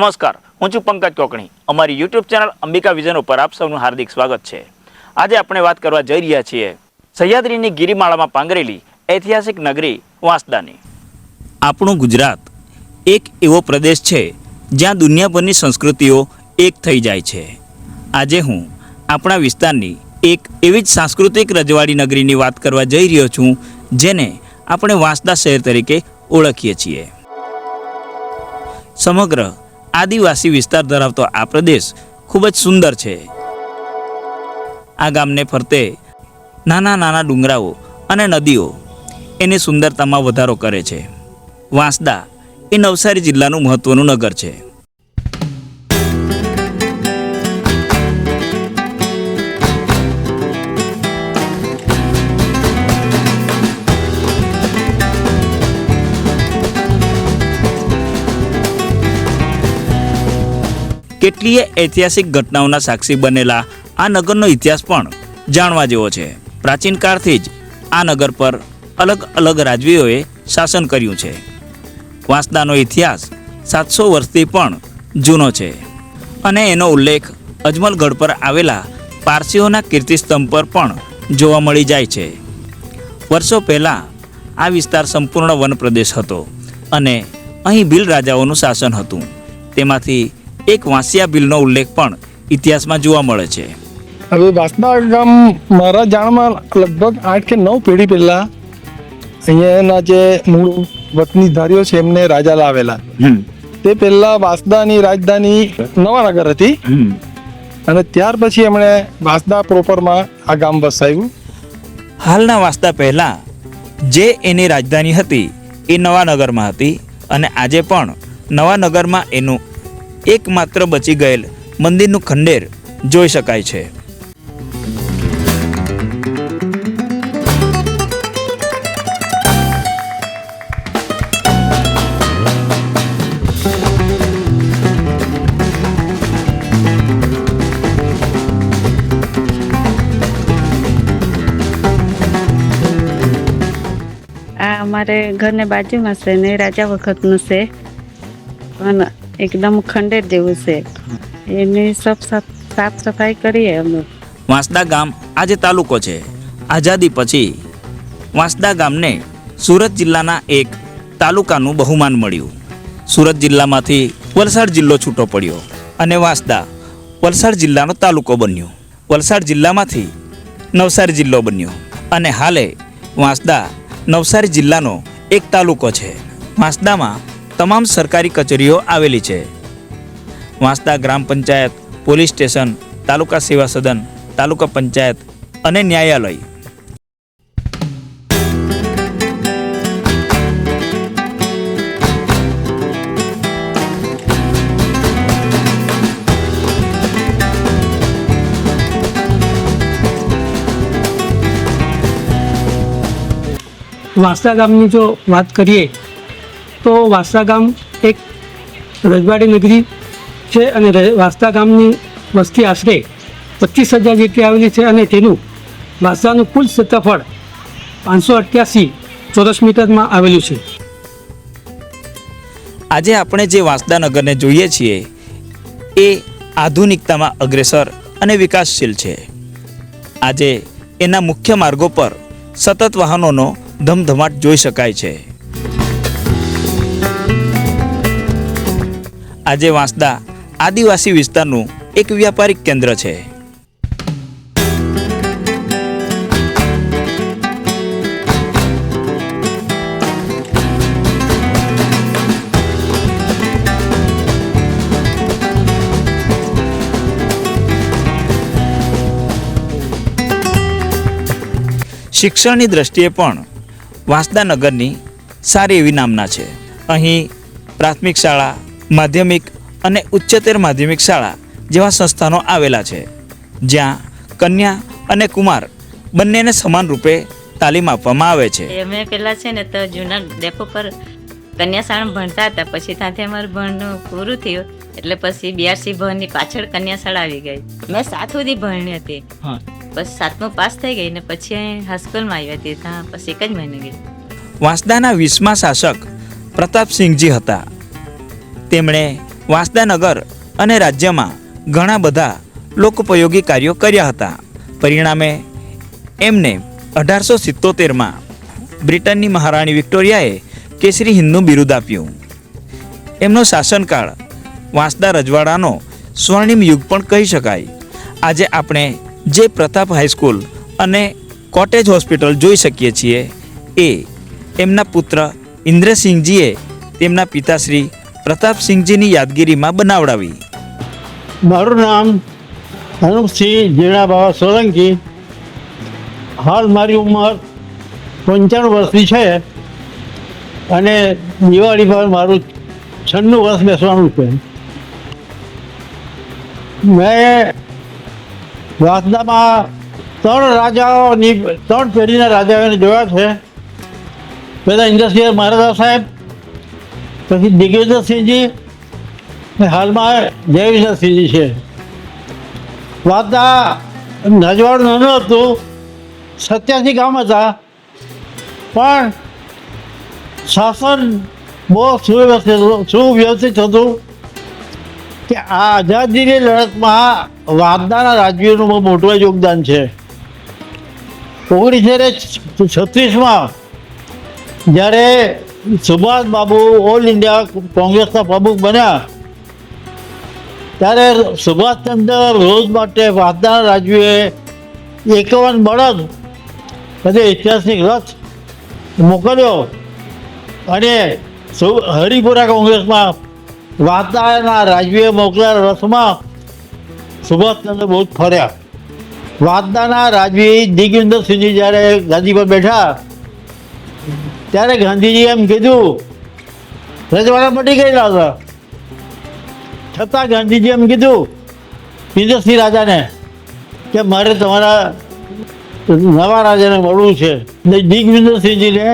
નમસ્કાર, હું છું પંકજ કોકણી. અમારી યુટ્યુબ ચેનલ અંબિકા વિઝન ઉપર આપ સૌનું હાર્દિક સ્વાગત છે. આજે આપણે વાત કરવા જઈ રહ્યા છીએ સહ્યાદ્રીની ગિરિમાળામાં પાંગરેલી ઐતિહાસિક નગરી વાંસદાની. આપણું ગુજરાત એક એવો પ્રદેશ છે જ્યાં દુનિયાભરની સંસ્કૃતિઓ એક થઈ જાય છે. આજે હું આપણા વિસ્તારની એક એવી જ સાંસ્કૃતિક રજવાડી નગરીની વાત કરવા જઈ રહ્યો છું, જેને આપણે વાંસદા શહેર તરીકે ઓળખીએ છીએ. સમગ્ર આદિવાસી વિસ્તાર ધરાવતો આ પ્રદેશ ખૂબ જ સુંદર છે. આ ગામને ફરતે નાના નાના ડુંગરાઓ અને નદીઓ એની સુંદરતામાં વધારો કરે છે. વાંસદા એ નવસારી જિલ્લાનું મહત્ત્વનું નગર છે. કેટલીય ઐતિહાસિક ઘટનાઓના સાક્ષી બનેલા આ નગરનો ઇતિહાસ પણ જાણવા જેવો છે. પ્રાચીન કાળથી જ આ નગર પર અલગ અલગ રાજવીઓએ શાસન કર્યું છે. વાંસદાનો ઇતિહાસ સાતસો વર્ષથી પણ જૂનો છે અને એનો ઉલ્લેખ અજમલગઢ પર આવેલા પારસીઓના કીર્તિસ્તંભ પર પણ જોવા મળી જાય છે. વર્ષો પહેલાં આ વિસ્તાર સંપૂર્ણ વન પ્રદેશ હતો અને અહીં ભીલ રાજાઓનું શાસન હતું. તેમાંથી એક વાંસિયા બિલનો ઉલ્લેખ પણ ઇતિહાસમાં જોવા મળે છે. હવે વાસના ગામ મારા જાણમાં લગભગ આઠ કે નવ પેઢી પહેલા અહીંયાના જે મૂળ વતનીધારીઓ છે એમને રાજા લાવેલા તે પહેલા વાસદાની રાજધાની નવાનગર હતી. અને ત્યાર પછી એમણે વાસદા પ્રોપરમાં આ ગામ વસાવ્યું. હાલના વાંસદા પહેલાં જે એની રાજધાની હતી એ નવાનગરમાં હતી અને આજે પણ નવાનગરમાં એનું એકમાત્ર બચી ગયેલ મંદિરનું ખંડેર જોઈ શકાય છે. અમારે ઘરને બાજુમાં છે ને રાજા વખતનું છે. પણ એકદમ ખંડેર જેવું છે. એની સફ સાફ સાફ સફાઈ કરીએ અમે. વાંસદા ગામ આજે તાલુકો છે. આઝાદી પછી વાંસદા ગામને સુરત જિલ્લાના એક તાલુકાનું બહુમાન મળ્યું. સુરત જિલ્લામાંથી વલસાડ જિલ્લો છૂટો પડ્યો અને વાંસદા વલસાડ જિલ્લાનો તાલુકો બન્યો. વલસાડ જિલ્લામાંથી નવસારી જિલ્લો બન્યો અને હાલે વાંસદા નવસારી જિલ્લાનો એક તાલુકો છે. વાંસદામાં તમામ સરકારી કચેરીઓ આવેલી છે. વાંસદા ગ્રામ પંચાયત, પોલીસ સ્ટેશન, તાલુકા સેવા સદન, તાલુકા પંચાયત અને ન્યાયાલય. વાંસદા ગામની જો વાત કરીએ તો વાંસદા ગામ એક રજવાડી નગરી છે અને વાંસદા ગામની વસ્તી આશરે પચીસ હજાર જેટલી આવેલી છે અને તેનું વાંસદાનું કુલ ક્ષેત્રફળ પાંચસો અઠ્યાસી ચોરસ મીટરમાં આવેલું છે. આજે આપણે જે વાંસદા નગરને જોઈએ છીએ, એ આધુનિકતામાં અગ્રેસર અને વિકાસશીલ છે. આજે એના મુખ્ય માર્ગો પર સતત વાહનોનો ધમધમાટ જોઈ શકાય છે. આજે વાંસદા આદિવાસી વિસ્તારનું એક વ્યાપારિક કેન્દ્ર છે. શિક્ષણની દ્રષ્ટિએ પણ વાંસદા નગરની સારી એવી નામના છે. અહીં પ્રાથમિક શાળા માધ્યમિક અને ઉચ્ચતર માધ્યમિક શાળા જેવા સંસ્થાનો આવેલા છે. જ્યાં કન્યા અને કુમાર બંનેને સમાન રૂપે તાલીમ આપવામાં આવે છે. અમે પહેલાં છે ને તો જૂના ડેપો પર કન્યા શાળા ભણતા હતા. પછી ત્યાંથી અમારું ભણનું પૂરું થયું. એટલે પછી બીઆરસી ભવનની પાછળ કન્યા શાળા આવી ગઈ. મેં સાત સુધી ભણી હતી. હા. પછી સાતમું પાસ થઈ ગઈ ને પછી અહીં હાઈસ્કૂલમાં આવી હતી. ત્યાં પછી એક જ મહિને ગઈ. વાંસદાના વીસમા શાસક પ્રતાપસિંહજી હતા. તેમણે વાંસદાનગર અને રાજ્યમાં ઘણા બધા લોકોપયોગી કાર્યો કર્યા હતા. પરિણામે એમને અઢારસો સિત્તોતેરમાં બ્રિટનની મહારાણી વિક્ટોરિયાએ કેસરી હિંદનું બિરુદ આપ્યું. એમનો શાસનકાળ વાંસદા રજવાડાનો સ્વર્ણિમ યુગ પણ કહી શકાય. આજે આપણે જે પ્રતાપ હાઈસ્કૂલ અને કોટેજ હોસ્પિટલ જોઈ શકીએ છીએ એ એમના પુત્ર ઇન્દ્રસિંહજીએ તેમના પિતાશ્રી પ્રતાપસિંહજીની યાદગીરીમાં બનાવડાવી. મારું નામ અનુપસિંહ જીણા બાબા સોલંકી. હાલ મારી ઉંમર પંચાણું વર્ષની છે અને દિવાળી પર મારું છન્નું વર્ષ બેસવાનું છે. મેં વાસદામાં ત્રણ રાજાઓની, ત્રણ પેઢીના રાજાઓને જોયા છે. પહેલાં ઇન્દ્રસિંહ મહારાજા સાહેબ પછી દિગ્વિજયસિંહજી હાલમાં જયવિજયસિંહજી છે. વાતા નજવાડ નાનું હતું, સત્યાસી ગામ હતા, પણ શાસન બહુ સુવ્યવસ્થિત સુવ્યવસ્થિત હતું કે આ આઝાદીની લડતમાં વાદનાના રાજવીઓનું બહુ મોટું યોગદાન છે. ઓગણીસો છત્રીસમાં જ્યારે સુભાષ બાબુ ઓલ ઇન્ડિયા કોંગ્રેસના પ્રમુખ બન્યા. ત્યારે સુભાષચંદ્ર રોજ માટે વાસદાના રાજવીએ એકાવન બળદ બધે ઐતિહાસિક રથ મોકલ્યો. અને હરિપુરા કોંગ્રેસમાં વાસદાના રાજવીએ મોકલેલા રથમાં સુભાષચંદ્ર બોઝ ફર્યા. વાસદાના રાજવી દિગ્વિજયસિંહજી જ્યારે ગાદી પર બેઠા ત્યારે ગાંધીજી એમ કીધું, રજવાડા મટી ગયેલા હતા. છતાં ગાંધીજી એમ કીધું ઇન્દ્રસિંહ રાજાને, કે મારે તમારા નવા રાજાને મળવું છે. ને દિગ્વિજયસિંહજીને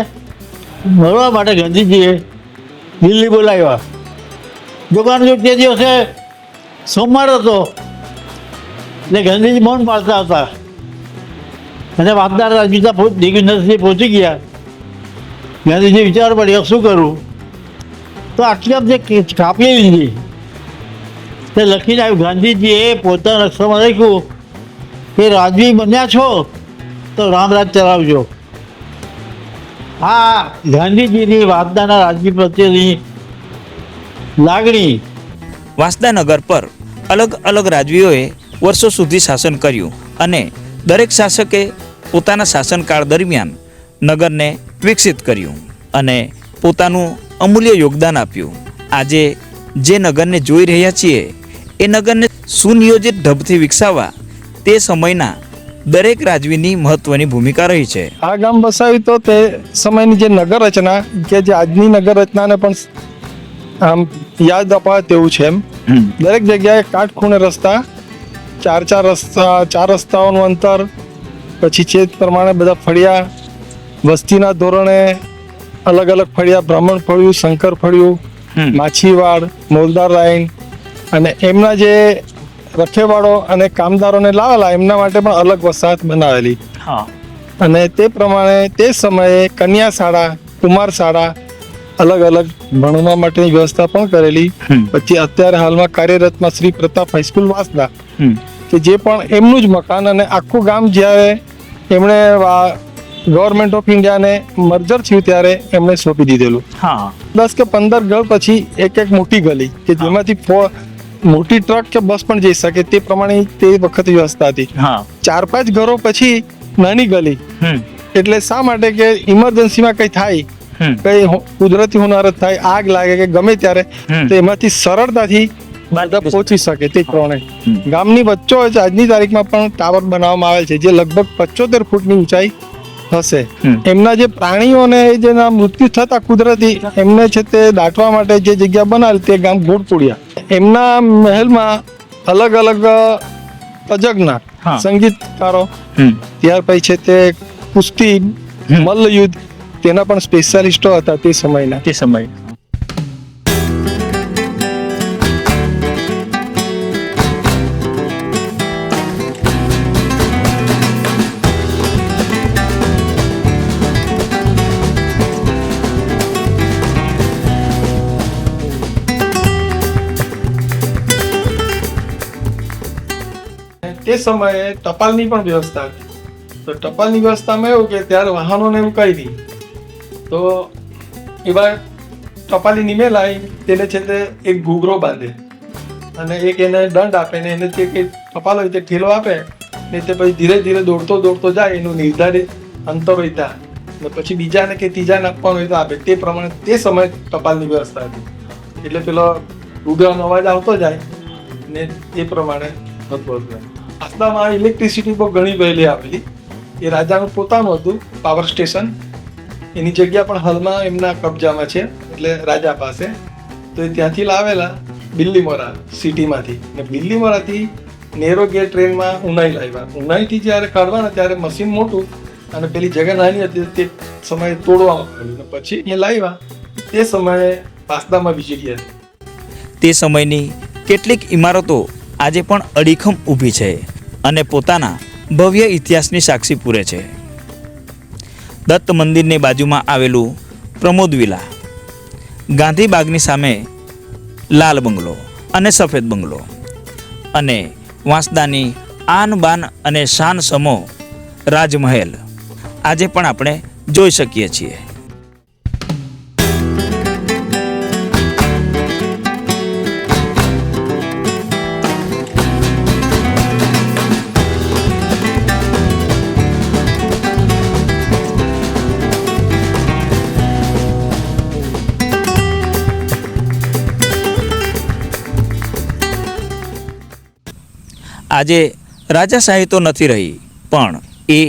મળવા માટે ગાંધીજીએ દિલ્હી બોલાવ્યા. જોગાણ તે દિવસે સોમવાર હતો એટલે ગાંધીજી મૌન પાડતા હતા. અને વાપદાર રાજપીતા દિગ્વિજયસિંહ પહોંચી ગયા. ગાંધીજી વિચાર પડ્યો શું કરું? તો આટલી આપણે કાપી લીધી. તે લખીને આવ્યું ગાંધીજીએ પોતાના અક્ષરમાં લખ્યું કે રાજવી બન્યા છો તો રામરાજ ચલાવજો. આ ગાંધીજીની વાસદાના રાજવી પ્રત્યેની લાગણી વાંસદાનગર પર અલગ અલગ રાજવીઓએ વર્ષો સુધી શાસન કર્યું અને દરેક શાસકે પોતાના શાસનકાળ દરમિયાન નગરને વિકસિત કર્યું અને પોતાનું અમૂલ્ય યોગદાન આપ્યું. આજે જે નગરને જોઈ રહ્યા છીએ એ નગરને સુનિયોજિત ઢબથી વિકસાવવા તે સમયના દરેક રાજવીની મહત્વની ભૂમિકા રહી છે. આ ગામ વસાવ્યું તો તે સમયની જે નગર રચના કે જે આજની નગર રચનાને પણ આમ યાદ અપાવે તેવું છે એમ. દરેક જગ્યાએ કાટખૂણે રસ્તા ચાર ચાર રસ્તા ચાર રસ્તાઓનું અંતર પછી છે પ્રમાણે બધા ફળિયા વસ્તીના ધોરણે અલગ અલગ ફળિયા બ્રાહ્મણ ફળિયું શંકર ફળિયું માછીવાડ મોલદાર લાઈન અને એમના જે રખેવાળો અને કામદારોને લાવેલા એમના માટે પણ અલગ વસાહત બનાવેલી. હા. અને તે પ્રમાણે તે સમયે કન્યા શાળા કુમાર શાળા અલગ અલગ ભણવા માટેની વ્યવસ્થા પણ કરેલી. પછી અત્યારે હાલમાં કાર્યરતમાં શ્રી પ્રતાપ હાઈસ્કૂલ વાસદા કે જે પણ એમનું જ મકાન અને આખું ગામ જ્યારે એમણે ગવર્મેન્ટ ઓફ ઇન્ડિયાને મર્જર થયું ત્યારે એમણે સોંપી દીધેલું. હા. દસ કે પંદર ગળ પછી એક એક મોટી ગલી કે જેમાંથી મોટી ટ્રક કે બસ પણ જઈ શકે તે પ્રમાણે તે વખત વ્યવસ્થા હતી. ચાર પાંચ ઘરો પછી નાની ગલી. એટલે શા માટે કે ઇમરજન્સીમાં કંઈ થાય? કઈ કુદરતી હોનારત થાય આગ લાગે કે ગમે ત્યારે. તો એમાંથી સરળતાથી પહોંચી શકે તે પ્રમાણે ગામની વચ્ચો આજની તારીખમાં પણ ટાવર બનાવવામાં આવેલ છે જે લગભગ પચોતેર ફૂટની ઊંચાઈ હશે. એમના જે પ્રાણીઓને જેના મૃત્યુ થતા કુદરતી એમને છે તે દાટવા માટે જે જગ્યા બનાવેલ તે ગામ ઘોડપુડિયા. એમના મહેલમાં અલગ અલગ તજજ્ઞ સંગીતકારો ત્યાર પછી છે તે કુસ્તી મલ્લયુદ્ધ તેના પણ સ્પેશિયાલિસ્ટો હતા તે સમયના. તે સમય તે સમયે ટપાલની પણ વ્યવસ્થા હતી. તો ટપાલની વ્યવસ્થામાં એવું કે ત્યારે વાહનોને એવું કહી દી તો એવા ટપાલી નીમે લાવી તેને છે એક ઘૂઘરો બાંધે. અને એક એને દંડ આપે ને એને તે કે ટપાલ હોય તે ઠેલો આપે ને તે પછી ધીરે ધીરે દોડતો દોડતો જાય, એનું નિર્ધારિત અંતર હોય ત્યાં. ને પછી બીજાને કે ત્રીજાને આપવાનું હોય તો આપે. તે પ્રમાણે તે સમયે ટપાલની વ્યવસ્થા હતી. એટલે પેલો ઘૂઘરાનો અવાજ આવતો જાય ને એ પ્રમાણે હતું હતું આસનામાં ઇલેક્ટ્રિસિટી બહુ ઘણી વહેલી આવેલી એ રાજાનું પોતાનું હતું પાવર સ્ટેશન એની જગ્યા પણ હાલમાં એમના કબજામાં છે, એટલે રાજા પાસે. તો એ ત્યાંથી લાવેલા બિલ્લીમોરા સિટીમાંથી. ને બિલ્લીમોરાથી નેરો ગેટ ટ્રેનમાં ઉનાઈ લાવ્યા. ઉનાઈથી જ્યારે કાઢવાના, ત્યારે મશીન મોટું અને પેલી જગ્યા નાની હતી, તે સમયે તોડવામાં આવ્યું પછી એ લાવ્યા. તે સમયે પાસદામાં વીજળી હતી તે સમયની કેટલીક ઇમારતો આજે પણ અડીખમ ઊભી છે અને પોતાના ભવ્ય ઇતિહાસની સાક્ષી પૂરે છે. દત્ત મંદિરની બાજુમાં આવેલું પ્રમોદ વિલા ગાંધીબાગની સામે લાલ બંગલો અને સફેદ બંગલો અને વાંસદાની આન બાન અને શાન સમો રાજમહેલ આજે પણ આપણે જોઈ શકીએ છીએ. આજે રાજાશાહી તો નથી રહી, પણ એ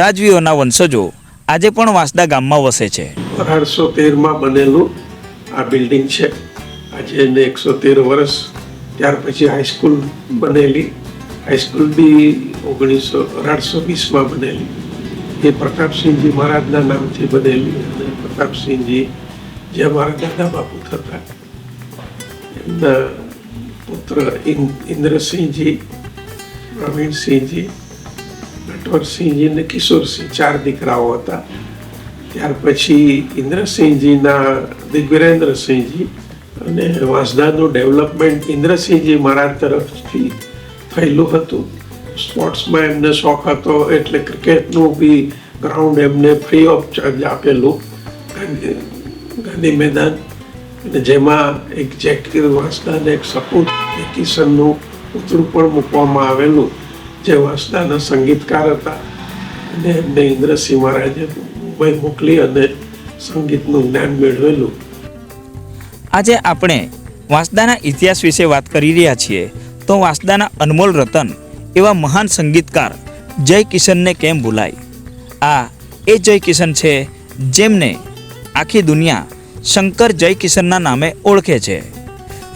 રાજવીઓના વંશજો આજે પણ વાંસદા ગામમાં વસે છે. અઢારસો તેરમાં બનેલું આ બિલ્ડિંગ છે. આજે એને એકસો તેર વર્ષ, ત્યાર પછી હાઈસ્કૂલ બનેલી. હાઈસ્કૂલ બી ઓગણીસો અઢારસો વીસમાં બનેલી. એ પ્રતાપસિંહજી મહારાજના નામથી બનેલી અને પ્રતાપસિંહજી જે અમારા દાદા બાપુ થતા, એમના પુત્ર ઇન્દ્રસિંહજી પ્રવીણસિંહજી નટવરસિંહજી અને કિશોરસિંહ, ચાર દીકરાઓ હતા. ત્યાર પછી ઇન્દ્રસિંહજીના, દિગ્વિરેન્દ્રસિંહજી અને વાંસદાનું ડેવલપમેન્ટ ઇન્દ્રસિંહજી મારા તરફથી થયેલું હતું. સ્પોર્ટ્સમાં એમને શોખ હતો એટલે ક્રિકેટનું બી ગ્રાઉન્ડ એમને ફ્રી ઓફ ચાર્જ આપેલું, ગાંધી મેદાન. અને જેમાં એક જેક વાંસદાને, એક સપૂત કિશનનું પુતળું પણ મૂકવામાં આવેલું, જે વાંસદાના સંગીતકાર હતા. અને એમને ઇન્દ્રસિંહ મહારાજે મુંબઈ મોકલી અને સંગીતનું જ્ઞાન મેળવેલું. આજે આપણે વાંસદાના ઇતિહાસ વિશે વાત કરી રહ્યા છીએ. તો વાંસદાના અનમોલ રતન એવા મહાન સંગીતકાર જય કિશનને કેમ ભૂલાય? આ એ જય કિશન છે જેમને આખી દુનિયા શંકર જય કિશનના નામે ઓળખે છે.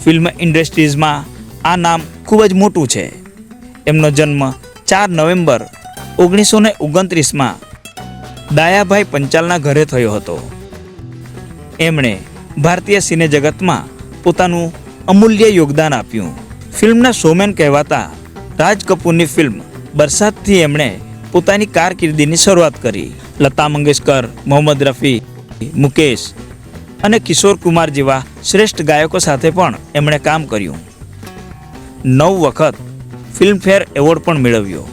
ફિલ્મ ઇન્ડસ્ટ્રીઝમાં આ નામ ખૂબ જ મોટું છે. એમનો જન્મ ચાર નવેમ્બર ઓગણીસો ને ઓગણત્રીસમાં દાયાભાઈ પંચાલના ઘરે થયો હતો. એમણે ભારતીય સિને જગતમાં પોતાનું અમૂલ્ય યોગદાન આપ્યું. ફિલ્મના શોમેન કહેવાતા રાજ કપૂરની ફિલ્મ બરસાતથી એમણે પોતાની કારકિર્દીની શરૂઆત કરી. લતા મંગેશકર, મોહમ્મદ રફી, મુકેશ અને કિશોર કુમાર જેવા શ્રેષ્ઠ ગાયકો સાથે પણ એમણે કામ કર્યું. નવ વખત ફિલ્મફેર એવોર્ડ પણ મેળવ્યો.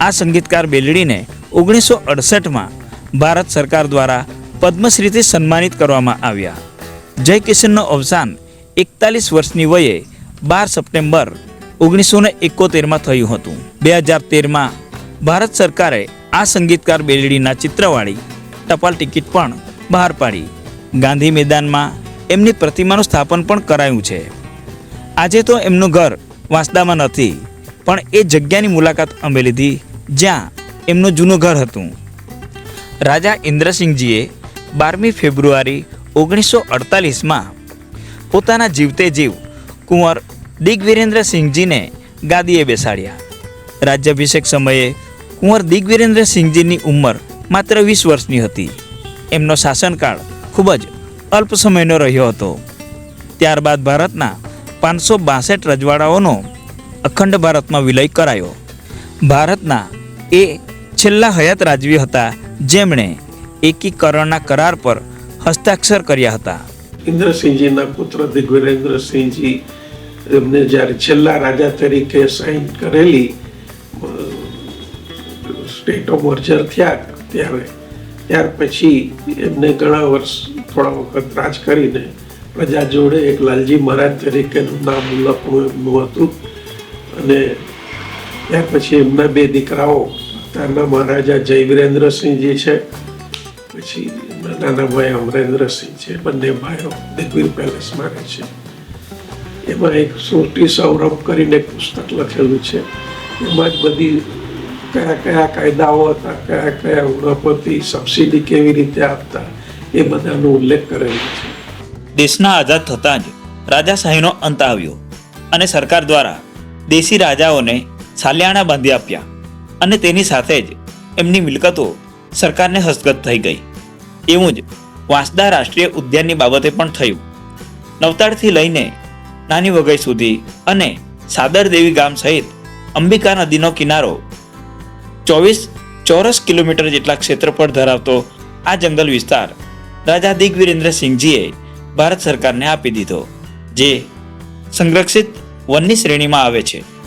આ સંગીતકાર બેલડીને ઓગણીસો અડસઠમાં ભારત સરકાર દ્વારા પદ્મશ્રીથી સન્માનિત કરવામાં આવ્યા. જય કિશનનું અવસાન એકતાલીસ વર્ષની વયે બાર સપ્ટેમ્બર ઓગણીસો ને એકોતેરમાં થયું હતું. બે હજાર તેરમાં ભારત સરકારે આ સંગીતકાર બેલડીના ચિત્રવાળી ટપાલ ટિકિટ પણ બહાર પાડી. ગાંધી મેદાનમાં એમની પ્રતિમાનું સ્થાપન પણ કરાયું છે. આજે તો એમનું ઘર વાંસદામાં નથી. પણ એ જગ્યાની મુલાકાત અમે લીધી જ્યાં એમનું જૂનું ઘર હતું. રાજા ઇન્દ્રસિંહજીએ બારમી ફેબ્રુઆરી ઓગણીસો અડતાલીસમાં પોતાના જીવતે જીવ કુંવર દિગ્વિરેન્દ્રસિંહજીને ગાદીએ બેસાડ્યા. રાજ્યાભિષેક સમયે કુંવર દિગ્વિરેન્દ્રસિંહજીની ઉંમર માત્ર વીસ વર્ષની હતી. એમનો શાસનકાળ ખૂબ જ અલ્પ સમયનો રહ્યો હતો. ત્યારબાદ ભારતના પાંચસો બાસઠ રજવાડાઓનો અખંડ ભારતમાં વિલય કરાયો. ભારતના એ છેલ્લા હયાત રાજવી હતા જેમણે એકીકરણના કરાર પર હસ્તાક્ષર કર્યા હતા. ઇન્દ્રસિંહજીના પુત્ર દિગ્વિરેન્દ્રસિંહજી એમને જ્યારે છેલ્લા રાજા તરીકે સાઇન કરેલી સ્ટેટ ઓફ મર્જર થયા ત્યારે, ત્યાર પછી એમને ઘણા વર્ષ, થોડા વખત રાજ કરીને પ્રજા જોડે એક લાલજી મહારાજ તરીકેનું નામ લખવું એમનું હતું. અને ત્યાર પછી એમના બે દીકરાઓ ત્યાંના મહારાજા જય વિરેન્દ્રસિંહજી છે, પછી નાના ભાઈ અમરેન્દ્રસિંહ છે, બંને ભાઈઓ દિગ્વીર પેલેસમાં રહે છે. એમાં એક સૃષ્ટિ સૌરભ કરીને એક પુસ્તક લખેલું છે. એમાં જ બધી કયા કયા કાયદાઓ હતા, કયા કયા ઉણપોથી સબસિડી કેવી રીતે આપતા, એ બધાનો ઉલ્લેખ કરેલો છે. દેશના આઝાદ થતાં જ રાજાશાહીનો અંત આવ્યો અને સરકાર દ્વારા દેશી રાજાઓને સાલિયાણા બાંધી આપ્યા અને તેની સાથે જ એમની મિલકતો સરકારને હસ્તગત થઈ ગઈ. એવું જ વાંસદા રાષ્ટ્રીય ઉદ્યાનની બાબતે પણ થયું. નવતાડથી લઈને નાની વગઈ સુધી અને સાદર દેવી ગામ સહિત અંબિકા નદીનો કિનારો ચોવીસ ચોરસ કિલોમીટર જેટલા ક્ષેત્રફળ ધરાવતો આ જંગલ વિસ્તાર રાજા દિગ્વિરેન્દ્રસિંહજીએ ભારત સરકારને આપી દીધો જે સંરક્ષિત વનની શ્રેણીમાં આવે છે.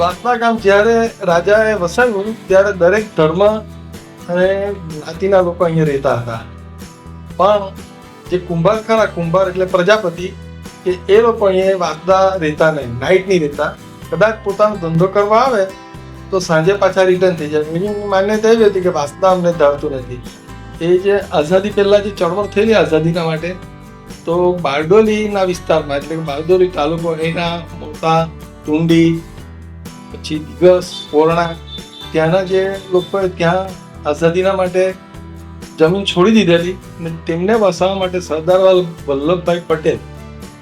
વાસના ગામ જ્યારે રાજાએ વસાવ્યું, ત્યારે દરેક ધર્મ અને જ્ઞાતિના લોકો અહીંયા રહેતા હતા. પણ જે કુંભાર ખરા કુંભાર એટલે પ્રજાપતિ કે એ લોકો અહીંયા વાસદા રહેતા નહીં નાઇટ નહીં રહેતા. કદાચ પોતાનો ધંધો કરવા આવે, તો સાંજે પાછા રિટર્ન થઈ જાય. એની માન્યતા એવી હતી કે વાસદા અમને ધરતું નથી. એ જે આઝાદી પહેલાં જે ચળવળ થયેલી આઝાદીના માટે, તો બારડોલીના વિસ્તારમાં, એટલે કે બારડોલી તાલુકો એના મોટા ટુંડી પછી દિગસ પોરણા, ત્યાંના જે લોકો ત્યાં આઝાદીના માટે જમીન છોડી દીધેલી અને તેમને વસાવવા માટે સરદાર વલ્લભભાઈ પટેલ,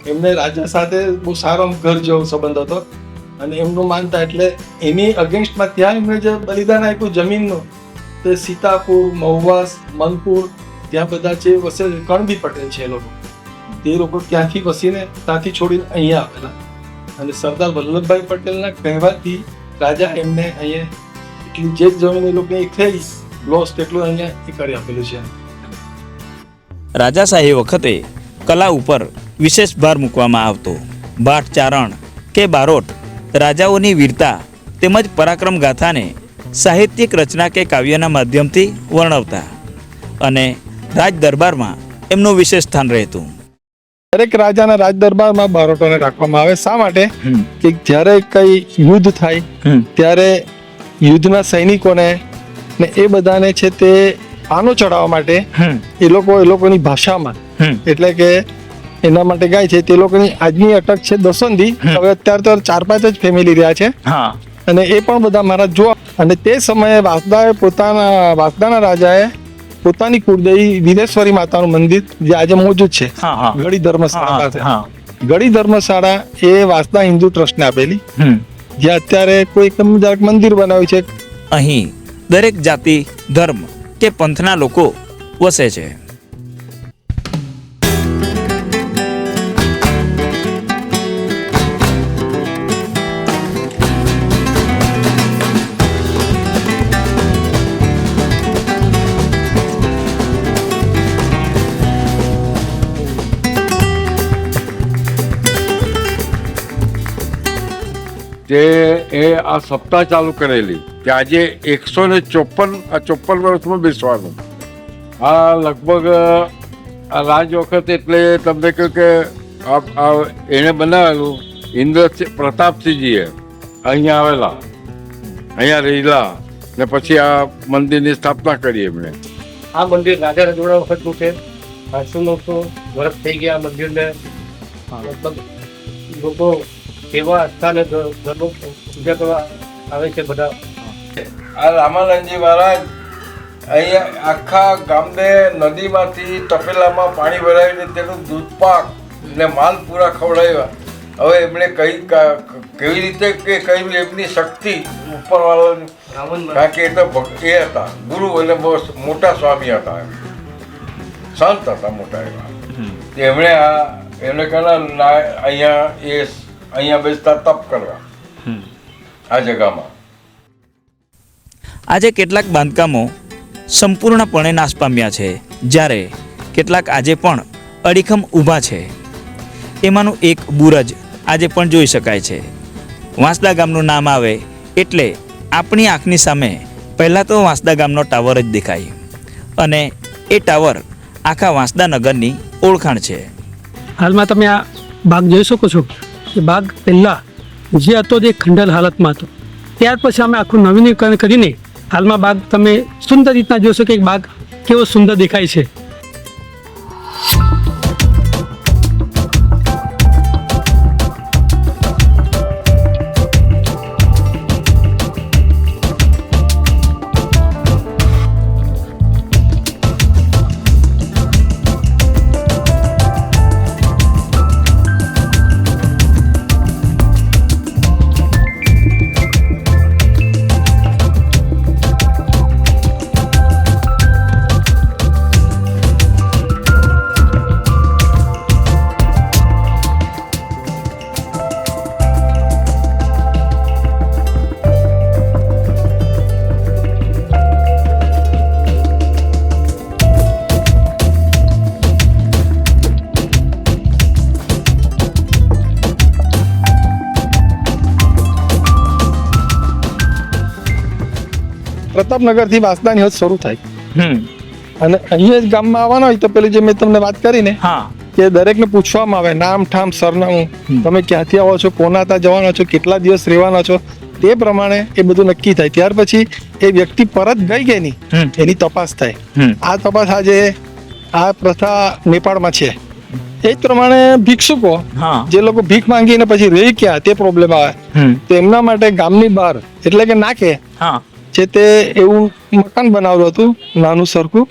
એમને રાજા સાથે બહુ સારો ઘર જેવો સંબંધ હતો. અને એમનું માનતા એટલે એની અગેન્સ્ટમાં ત્યાં એમણે જે બલિદાન આપ્યું જમીનનું, તે સીતાપુર, મહુવાસ, મનપુર, ત્યાં બધા જે વસે કણબી પટેલ છે એ લોકો, તે લોકો ત્યાંથી વસીને ત્યાંથી છોડીને અહીંયા આવેલા. અને સરદાર વલ્લભભાઈ પટેલના કહેવાથી રાજા એમને અહીંયા એટલી જે જમીન એ લોકોને થઈ લોસ તેટલું અહીંયા એ કરી આપેલું છે. રાજાશાહી વખતે કલા ઉપર વિશેષ ભાર મૂકવામાં આવતો. ભાટ ચારણ કે બારોટ, રાજાઓની વીરતા તેમજ પરાક્રમ ગાથાને સાહિત્યિક રચના કે કાવ્યના માધ્યમથી વર્ણવતા અને રાજ દરબારમાં એમનું વિશેષ સ્થાન રહેતું. દરેક રાજાના રાજ દરબારમાં બારોટોને રાખવામાં આવે. શા માટે? કે જ્યારે કઈ યુદ્ધ થાય ત્યારે યુદ્ધના સૈનિકોને ને એ બધાને છે તે આનો ચડાવવા માટે એ લોકો એ લોકોની ભાષામાં એટલે કે એના માટે ગાય છે તે લોકોની આજની અટક છે દસંદી હવે અત્યારે તો ચાર પાંચ જ ફેમિલી રહ્યા છે. અને એ પણ બધા મારા જોવા. અને તે સમયે વાસદાએ પોતાના વાસદાના રાજાએ પોતાની કુળદેવી વિરેશ્વરી માતાનું મંદિર જે આજે મોજૂદ છે. ગળી ધર્મશાળા પાસે હા ગળી ધર્મશાળા એ વાસદા હિન્દુ ટ્રસ્ટને આપેલી. જે અત્યારે કોઈ જરાક મંદિર બનાવ્યું છે. અહીં દરેક જાતિ ધર્મ કે પંથના લોકો વસે છે. તે એ આ સપ્તાહ ચાલુ કરેલી કે આજે એકસો ને ચોપન આ ચોપન વર્ષમાં બેસવાનું. આ લગભગ આ રાજ વખત એટલે તમને કહ્યું કે એણે બનાવેલું ઇન્દ્ર પ્રતાપસિંહજીએ અહીંયા આવેલા અહીંયા રહેલા ને પછી આ મંદિરની સ્થાપના કરી એમણે. આ મંદિર રાજા રજવાડા વખતનું છે. પાંચસો નવસો વર્ષ થઈ ગયા મંદિરને. મતલબ લોકો સેવા સ્થાને ધર્મ પૂજા કરવા આવે છે બધા. આ રામાનંદજી મહારાજ અહીંયા આખા ગામને નદીમાંથી તપેલામાં પાણી ભરાવીને તેનું દૂધપાક ને માલ પૂરા ખવડાવ્યા. હવે એમણે કઈ કેવી રીતે કે કઈ એમની શક્તિ ઉપરવાળાની? કારણ કે એ તો ભક્તિ હતા. ગુરુ એટલે બહુ મોટા સ્વામી હતા સંત હતા મોટા એવા. એમણે આ એમણે કહેલા ના અહીંયા એ અહીંયા બેસતા તપ કરવા. આ જગામાં. આજે કેટલાક બાંધકામો સંપૂર્ણપણે નાશ પામ્યા છે જ્યારે કેટલાક આજે પણ અડીખમ ઊભા છે. એમાંનું એક બુરજ આજે પણ જોઈ શકાય છે. વાંસદા ગામનું નામ આવે એટલે આપણી આંખની સામે પહેલાં તો વાંસદા ગામનો ટાવર જ દેખાય અને એ ટાવર આખા વાંસદા નગરની ઓળખાણ છે. હાલમાં તમે આ ભાગ જોઈ શકો છો? કે બાગ પહેલાં જે હતો તે ખંડર હાલતમાં હતો. ત્યાર પછી અમે આખું નવીનીકરણ કરીને હાલમાં બાગ તમે સુંદર રીતના જોશો કે બાગ કેવો સુંદર દેખાય છે. પ્રતાપનગરથી વાસદાની હદ શરૂ થાય. હમ. અને અહીંયા જ ગામમાં આવવાના હોય તો પેલી જે મેં તમને વાત કરી ને હા. કે દરેકને પૂછવામાં આવે નામ ઠામ સરનામું. તમે ક્યાંથી આવો છો કોના ત્યાં જવાના છો કેટલા દિવસ રહેવાના છો તે પ્રમાણે એ બધું નક્કી થાય. ત્યાર પછી એ વ્યક્તિ પરત ગઈ કે નહીં એની તપાસ થાય. આ તપાસ આજે આ પ્રથા નેપાળમાં છે. એ જ પ્રમાણે ભિક્ષુકો જે લોકો ભીખ માંગીને પછી રહી ગયા તે પ્રોબ્લેમ આવે. તો એમના માટે ગામની બહાર એટલે કે નાખે હા. છે તે એવું મકાન બનાવ્યું હતું નાનું સરખું.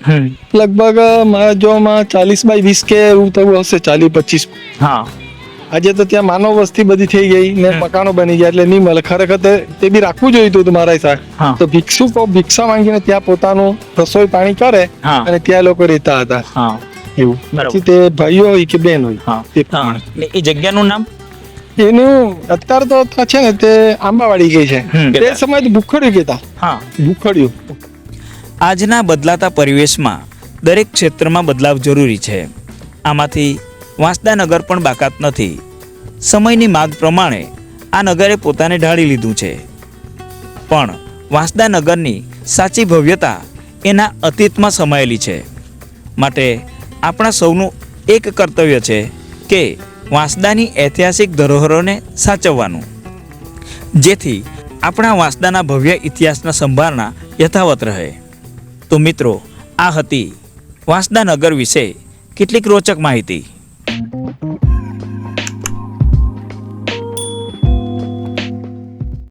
લગભગ મારા ચાલીસ બાય વીસ કે એવું થયું હશે ચાલીસ પચીસ. હા. આજે તો ત્યાં માનવ વસ્તી બધી થઈ ગઈ ને મકાનો બની ગયા એટલે નહીં મળે. ખરેખર તે તે બી રાખવું જોઈતું હતું મારા. હિસાબે. તો ભિક્ષુકો ભિક્ષા માંગીને ત્યાં પોતાનું રસોઈ પાણી કરે અને ત્યાં લોકો રહેતા હતા. એવું. પછી તે ભાઈઓ હોય કે બેન હોય તે એ જગ્યાનું નામ? એનું અત્યારે તો છે ને તે આંબાવાડી ગઈ છે. તે સમય તો ભૂખડ્યું કહેતા હા. ભૂખડ્યું. આજના બદલાતા પરિવેશમાં દરેક ક્ષેત્રમાં બદલાવ જરૂરી છે. આમાંથી વાંસદા નગર પણ બાકાત નથી. સમયની માગ પ્રમાણે આ નગરે પોતાને ઢાળી લીધું છે. પણ વાંસદા નગરની સાચી ભવ્યતા એના અતીતમાં સમાયેલી છે. માટે આપણા સૌનું એક કર્તવ્ય છે કે વાંસદાની ઐતિહાસિક ધરોહરોને સાચવવાનું. જેથી આપણા વાંસદાના ભવ્ય ઇતિહાસના સંભાળના યથાવત રહે. તો મિત્રો, આ હતી વાંસદા નગર વિશે કેટલીક રોચક માહિતી.